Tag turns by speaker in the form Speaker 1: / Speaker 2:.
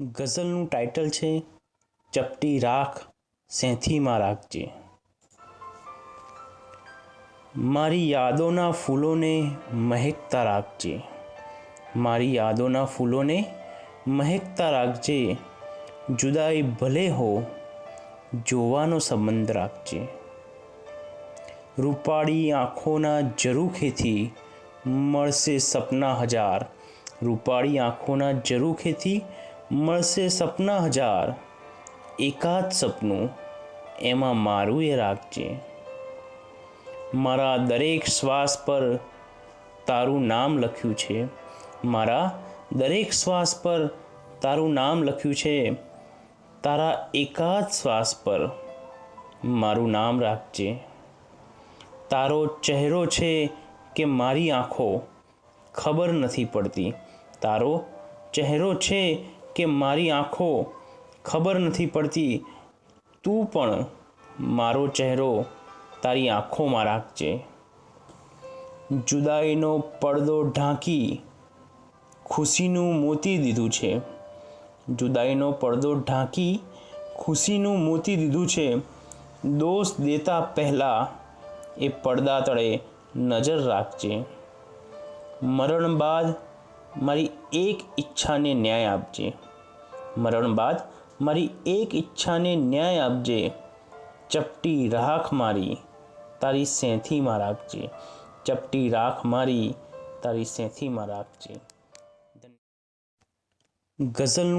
Speaker 1: ગઝલનું title છે, ચપટી રાખ, સેંથીમાં રાખજે. મારી યાદોના ફૂલોને મહેકતા રાખજે. મારી યાદોના ફૂલોને મહેકતા રાખજે. જુદાઈ ભલે હો, જોવાનો સંબંધ રાખજે. રૂપાળી આંખોના જરૂખેથી મળશે સપના હજાર. રૂપાળી આંખોના ઝરૂખેથી મળશે સપના હજાર. એકાદ સપનું એમાં મારું એ રાખજે. મારા દરેક શ્વાસ પર તારું નામ લખ્યું છે. મારા દરેક શ્વાસ પર તારું નામ લખ્યું છે. તારા એકાદ શ્વાસ પર મારું નામ રાખજે. તારો ચહેરો છે કે મારી આંખો ખબર નથી પડતી. તારો ચહેરો છે કે મારી આંખો ખબર નથી પડતી, તું પણ મારો ચહેરો તારી આંખોમાં રાખજે. જુદાઈનો પડદો ઢાંકી ખુશીનું મોતી દીધું છે. જુદાઈનો પડદો ઢાંકી ખુશીનું મોતી દીધું છે. દોષ દેતા પહેલાં એ પડદા તળે નજર રાખજે. મરણ બાદ મારી એક ઈચ્છાને ન્યાય આપજે. મરણ બાદ મારી એક ઈચ્છાને ન્યાય આપજે ચપટી રાખ મારી તારી સેંથીમાં રાખજે ચપટી રાખ મારી તારી સેંથીમાં રાખજે ગઝલનું